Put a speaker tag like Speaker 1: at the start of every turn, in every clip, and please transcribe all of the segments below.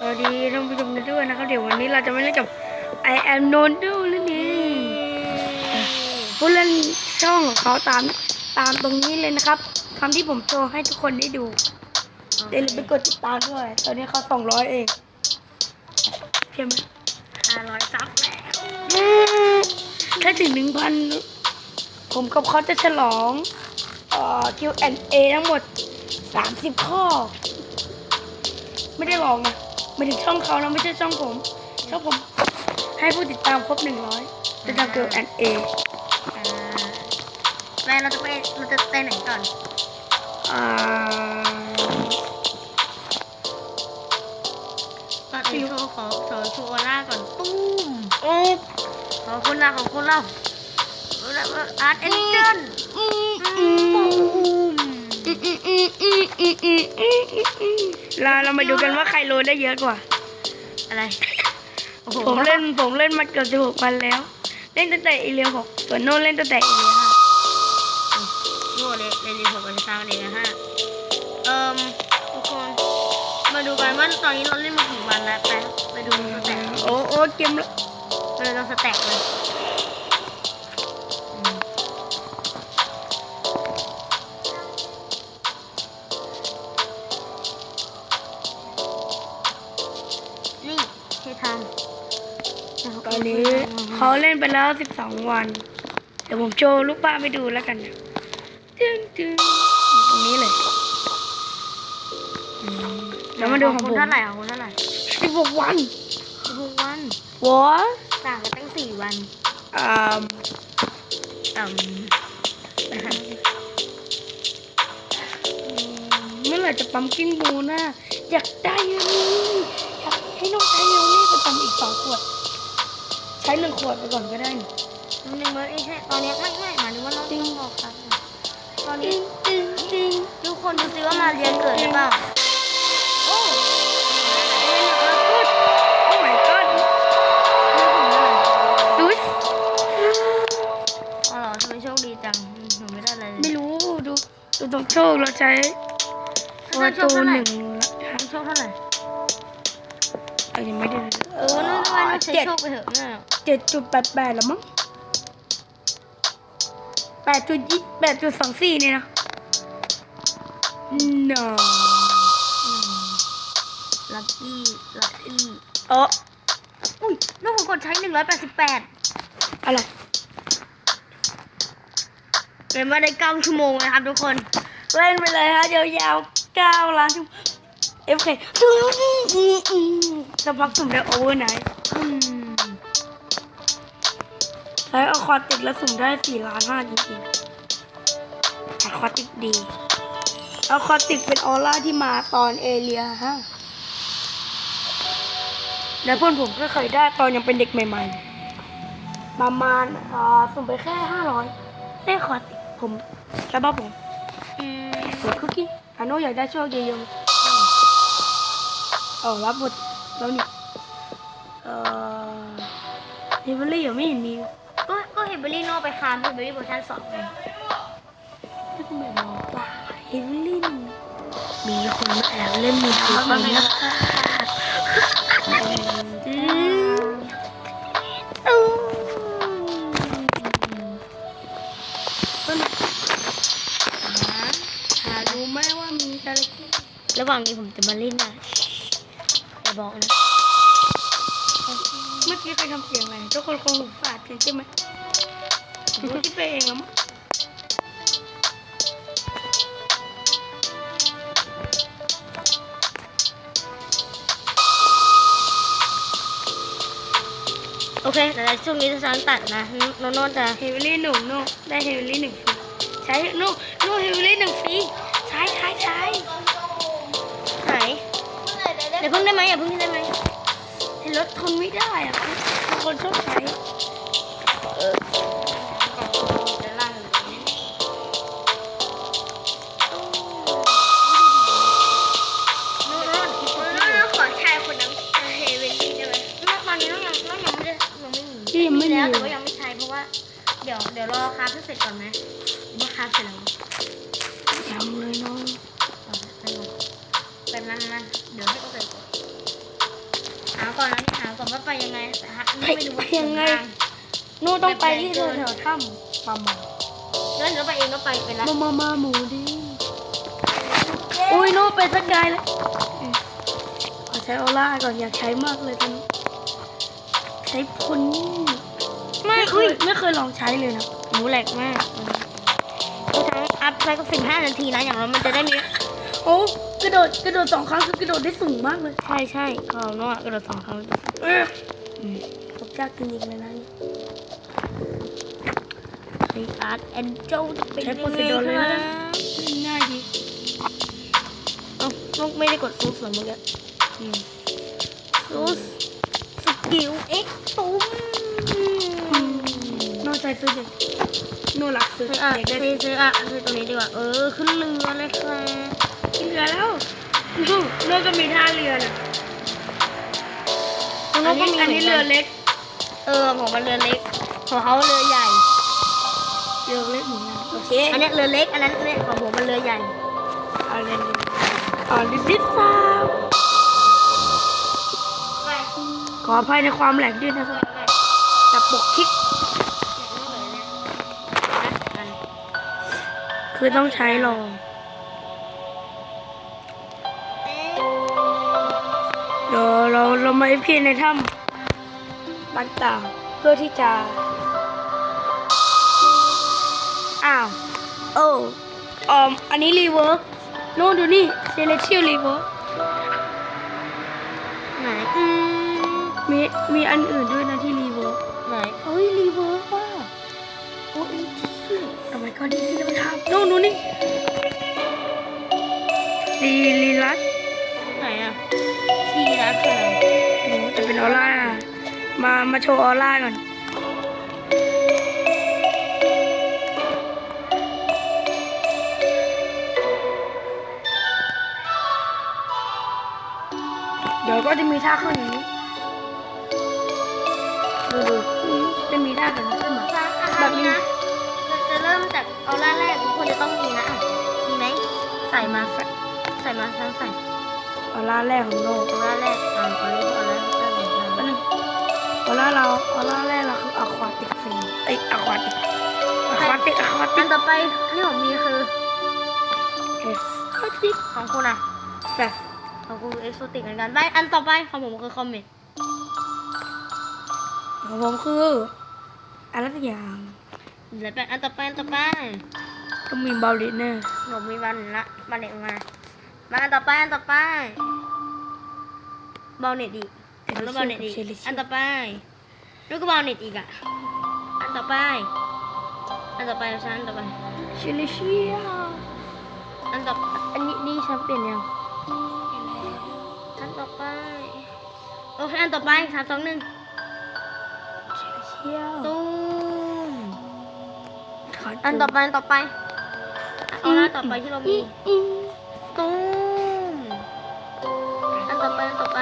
Speaker 1: สวัสดีท่านผู้ชมกันด้วยนะครับ เดี๋ยววันนี้เราจะไม่เล่นกับ I am n o n d o นั่นเองผู้เล่นช่องของเขาตามตามตรงนี้เลยนะครับคำที่ผมโชว์ให้ทุกคนได้ดูอย่าลืมไปกดติดตามด้วย ตอนนี้เขาสองร้อยเองใช่ไหม
Speaker 2: ห้าร้อยซับแล้ว
Speaker 1: ถ้าถึงหนึ่งพันผมกับเขาจะฉลองเอ่อ Q&A ทั้งหมด30ข้อ ไม่ได้ลองนะ ไม่ถึงช่องเขานะไม่ใช่ช่องผมช่องผมให้ผู้ติดตามครบ100จะทำ Q&A
Speaker 2: อ่าไปเราจะไปเราจะไปไหนก่อน
Speaker 1: อ่า
Speaker 2: ก่อนอื่นโชว์ขอขอโชว์ออร่าก่อนตุ้ม
Speaker 1: โอ้
Speaker 2: ขอคนละขอคนละอาร์ตเอ็นเจน
Speaker 1: อืม
Speaker 2: ปุ้
Speaker 1: อืม เราเรามาดูกันว่าใครโลได้เยอะกว่า
Speaker 2: อะไร
Speaker 1: ผมเล่นผมเล่นมาเกือบจะหกวันแล้ว เล่นตั้งแต่เอเลียหกส่วนโน่นเล่นตั้งแต่เอเลียห้า
Speaker 2: โน่เลยเล่นเอเรีหกวับช้างเลเรียห้เอ่อทุกคน มาดูกันว่าตอนนี้เราเล่นมากี่วันแล้วแป๊ไปดูสเต็ป
Speaker 1: โอ้โอ้เกมเรา
Speaker 2: เราสแต็กเลยำ
Speaker 1: ตอนนี้เขาเล่นไปแล้วสิบสองวัน เดี๋ยวผมโชว์ลูกป้าไปดูแล้วกันนะตึ้งตึ้งตรงนี้เลยอืมแล้วมาดูของ
Speaker 2: คุ
Speaker 1: ผ
Speaker 2: ณ
Speaker 1: ม
Speaker 2: เท่าไหร่ของคุณเท่าไหร่
Speaker 1: สิบหกวัน
Speaker 2: สิบหกวัน
Speaker 1: วอ
Speaker 2: ต่างกันตั้งสี่วัน
Speaker 1: อ่า
Speaker 2: อืม
Speaker 1: เมื่อไหร่จะปั๊มกิ้งบูนะอยากได้เดี๋ยวนี้อยากให้น้องใช้เดี๋ยวนี้ไปปั๊มอีกสองขวดใช้หนึ่งขวดไปก่อนก็ได้นี่
Speaker 2: มันยังไม่ใช่ตอนนี้ไม่ไม่หมายถึงว่าน้องต้องบอกครับตอน
Speaker 1: ตึ้
Speaker 2: นี้
Speaker 1: งตึ้งตึ้ง
Speaker 2: ทุกคนดูซิว่ามาเรียนเกิดหรือเปล่า
Speaker 1: โอ้โอ้ my god ดูส
Speaker 2: อ๋อเหรอทำไมโชคดีจังหนูไม่ได้อะไรเลย
Speaker 1: ไม่รู้ดูดูตรงโชคเราใช้ประตูหนึ่ง
Speaker 2: มันโชคเท่าไหร่
Speaker 1: เอายังไม่ได้เลยเอ
Speaker 2: โอ้
Speaker 1: อ
Speaker 2: นั่นทำไมไม่ใช้
Speaker 1: เจ็ด
Speaker 2: โชคไปเถอะเนี่ย
Speaker 1: เจ็ดจุดแปดแปดแล้วมั้งแปดจุดยี่แปดจุดสองสี่เนี่ยนะ no
Speaker 2: ลัคกี้ลัคกี้
Speaker 1: เออ
Speaker 2: อุ้ยลูกผมกดใช้หนึ่งร้อยแปดสิบแปด
Speaker 1: อะไร
Speaker 2: เล่นมาได้เก้าชั่วโมงเลยครับทุกคน
Speaker 1: เล่นไปเลยฮะยาวๆเก้าล้านเอฟเคสักพักสุ่มได้โอเวอร์ไนท์ ใช้อะควาติกแล้วสุ่มได้สี่ล้านห้าจริงๆอะควาติกดีอะควาติกเป็นออร่าที่มาตอนเอเลียฮะแล้วเพื่อนผมก็เคยได้ตอนยังเป็นเด็กใหม่ๆ ประมาณอ่าสุ่มไปแค่ห้าร้อยได้ควาติกผมใช่ป่ะผม
Speaker 2: อืม
Speaker 1: สวยคุกกี้อาโน่อยากได้โชคเยอะๆเออรับหมดแล้วนี่เอ่อเฮเวอรี่ยังไม่เห็นมี
Speaker 2: ฮเบอรี่โนไปคามเฮเบอรี่เวอร์ชันสองไง
Speaker 1: ไม่ทำไมบอกว่าเฮเวอรี่มีคนมาแอบเล่นมือถือผมนะอืมอืมก็นะหาระ
Speaker 2: ระหว่างนี้ผมจะมาเล่นนะอย่าบอกนะ
Speaker 1: เมื่อกี้ใครทำเสียงอะไรทุกคนคงสาดกันใช่ไหม ผมคิดไปเองแล้วมั้ง
Speaker 2: โอเคแต่ช่วงนี้จะช้อนตัดนะโนโน่จะ
Speaker 1: เฮเวอรี่หนึ่งโน่ได้เฮเวอรี่หนึ่งฟรีใช้โน่โน่เฮเวอรี่หนึ่งฟรีใช้ใช้ใช้
Speaker 2: ไหนเดี๋ยวเพิ่งได้ไหมอย่าเพิ่งได้ไหม
Speaker 1: เห็นรถทนไม่ได้อะบางคนชอบใช้
Speaker 2: ดี๋ยวเดี๋ยวรอคราฟให้เสร็จก่อนไหมหรือว่าคราฟเสร็จแล้ว
Speaker 1: ยังเลยเนาะ
Speaker 2: เป็นมันนะเดี๋ยวให้เขาเสร็จก่อนหาก่อนนะหาก่อนว่าไปยังไงแต่หา
Speaker 1: ไป
Speaker 2: ไม่รู้
Speaker 1: ไปยังไงนู่นต้องไปที่แถวๆถ้ำมามา
Speaker 2: เดินรถไปเองก็ไปไปละ
Speaker 1: มามามาหมูดิอุ้ยนู่นไปสักไกลแล้วอืมขอใช้ออร่าก่อนอยากใช้มากเลยตอนนี้ใช้พลนี่ ไม่เคยไม่เคยลองใช้เลยนะ
Speaker 2: หมูแหลกมากทุกครั้งอัพไปก็สิบห้านาทีนะอย่างน้อยมันจะได้มี
Speaker 1: โอ้กระโดดกระโดดสองครั้งคือกระโดดได้สูงมากเลย
Speaker 2: ใช่ใช่เขาโน่ะกระโดดสองครั้ง
Speaker 1: เอออืมผมยากจริงๆเลยนะนี่
Speaker 2: ไออาร์ตแอนเจลจะเป็น
Speaker 1: ใช้
Speaker 2: ยัง
Speaker 1: โปร
Speaker 2: ไง
Speaker 1: ซีโดรเลย
Speaker 2: ค
Speaker 1: นะ
Speaker 2: รับ
Speaker 1: ง่ายดี
Speaker 2: เอ้าลูกไม่ได้กดซูสเหรอเมื่อกี้
Speaker 1: อืม
Speaker 2: ซูสสกิลเอ็กซ์ตุ้ม
Speaker 1: นอกใจซื้อเด็กโน่หลักซื้อ
Speaker 2: ซื้ออะ
Speaker 1: เด็กได้
Speaker 2: ซื้อซื้ออะซื้อตัวนี้ดีกว่าเออขึ้นเรือเลยค่ะ
Speaker 1: ขึ้นเรือแล้วนู่นโน่ก็มีท่าเรือนะ
Speaker 2: ของ
Speaker 1: อัน
Speaker 2: ก็
Speaker 1: นี้
Speaker 2: มี
Speaker 1: อันนี้เรือเล็ก
Speaker 2: เออของมันเรือเล็กของเขาเรือใหญ่
Speaker 1: เรือเล็กเหมือนกันโอเค
Speaker 2: อันนี้เรือเล็กอันนั้นเนี่ยของผมมันเรือใหญ่
Speaker 1: เอาเรือเล็กอ่าลิซิสซาขออภัยในความแหลกด้วยนะครับ บกคลิกคือต้องใช้รองเดี๋ยวเราเรามาเอฟในถ้ำต่างเพื่อที่จะ อ้าว โอ้ออมอันนี้รีเวิร์กโน่นดูนี่เซเลเชียลรีเวิร์ก
Speaker 2: ไหนมี
Speaker 1: มีอันอื่นด้วย
Speaker 2: ไหนเอ้ยรีเวิร์กว่ะโอ้ย
Speaker 1: ทำไมก็ดีที่เราทำโน่นดูนี่รีรีรัต
Speaker 2: ไหนอะซีนะคืออะไร
Speaker 1: หนูจะเป็นออร่ามามาโชว์ออร่าก่อนเดี๋ยวก็จะมีท่าขึ้นอย่างนี้ดูดูอืม จะมีท่าแบบนี้ขึ้นมา
Speaker 2: แบบนี้นะจะเริ่มจากเอาล่าแรกทุกคนจะต้องมีนะอะมีไหมใส่มาใส่ใส่มาทั้งใส่
Speaker 1: ออร่าแรกของโลก
Speaker 2: เอาล่าแรกอ่าเอาล่าเอาล่าแรกเหมือนกัน
Speaker 1: แป๊บนึงออร่าเราออร่าแรกเราคืออะควาติกฟีเอ้ยอะควาติกอะควาติกอะควาติ
Speaker 2: อั
Speaker 1: ก
Speaker 2: นต่อไปที่ผมมีคือ
Speaker 1: เอสติก
Speaker 2: ของคุณอะ
Speaker 1: แฟส
Speaker 2: ของคุณเอ็กโซติกเหมือนกันไปอันต่อไปของผมคือคอมเมนต์
Speaker 1: ของผมคือ อะไรสักอย่าง
Speaker 2: แล้วไปอันต่อไปอันต่อไป
Speaker 1: ก็มีบาลิเนอร์
Speaker 2: ผมมีวันละมาเน็ตมา มาอันต่อไปอันต่อไปบอลเน็ตอีกแล้วบอลเน็ตอีก อันต่อไปแล้วก็บอลเน็ตอีกอะ อันต่อไป อันต่อไปฉันอันต่อไป
Speaker 1: เชลิเชีย
Speaker 2: อันต่อ อันนี้นี่ฉันเปลี่ยนยังอันต่อไป โอเค อันต่อไปสามสองหนึ่ง
Speaker 1: เชลิเชีย
Speaker 2: ตูม
Speaker 1: ขอ
Speaker 2: อันต่อไปอันต่อไปเอาหน้าต่อไปที่เรามี
Speaker 1: อืม
Speaker 2: ตูมอันต่อไปอันต่อไป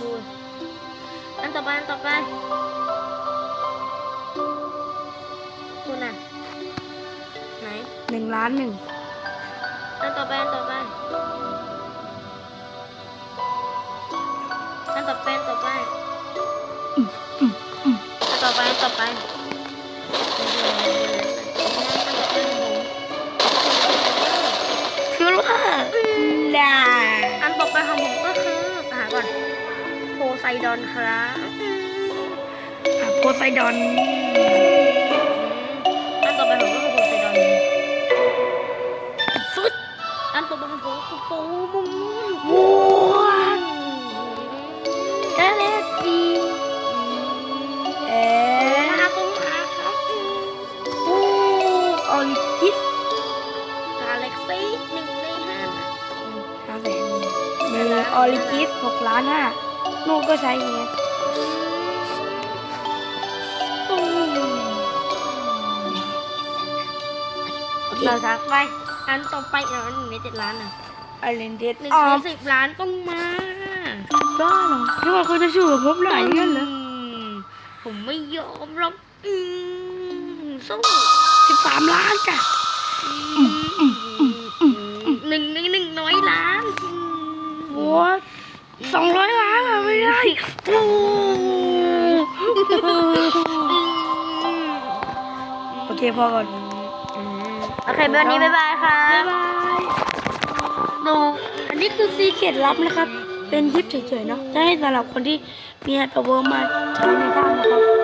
Speaker 2: ดูอันต่อไปอันต่อไปคุณอะไหน
Speaker 1: หนึ่งล้านหนึ่ง
Speaker 2: อันต่อไปอันต่อไปอันต่อไปอันต่อไป
Speaker 1: อืมอืมอืม
Speaker 2: อัน ต่อไปอันต่อไปอันต่อไป
Speaker 1: คือว่าดา
Speaker 2: อันต่อไปของผมก็คือหาก่อนโพไซดอนครับ
Speaker 1: อะโพไซดอน
Speaker 2: อันต่อไปผมก็คือโพไซดอน
Speaker 1: ฟุต
Speaker 2: อันต่อไปของผมก็คือโฟ
Speaker 1: ออริจิส
Speaker 2: ห
Speaker 1: กล้านห้าลูกก็ใช้อย่างเงี้ยตุ้มโอเค
Speaker 2: เราสักไป อันต่อไปเดี๋ยวหนึ่งในเจ็ดล้านอะ
Speaker 1: อเลนเดส
Speaker 2: หนึ่ง
Speaker 1: อ๋อ
Speaker 2: ในสิบล้านต้องมา
Speaker 1: บ้าเหรอที่ว่าเขาจะสู้กับผมหลายเงี้ยเหรอ
Speaker 2: มผมไม่ยอมหรอกอืมสู้
Speaker 1: สิบสามล้านจ้ะ สองร้อยล้านอะไม่ได้โอ้โอเคพอก่อน
Speaker 2: โอเควันนี้บ๊ายบายค่ะ
Speaker 1: บ๊ายบายดูอันนี้คือซีเคร็ดลับนะครับ เป็นยิปเฉยๆเนาะจะให้สำหรับคนที่มีแฮปปี้เวิร์มาใช้ในถ้ำนะครับ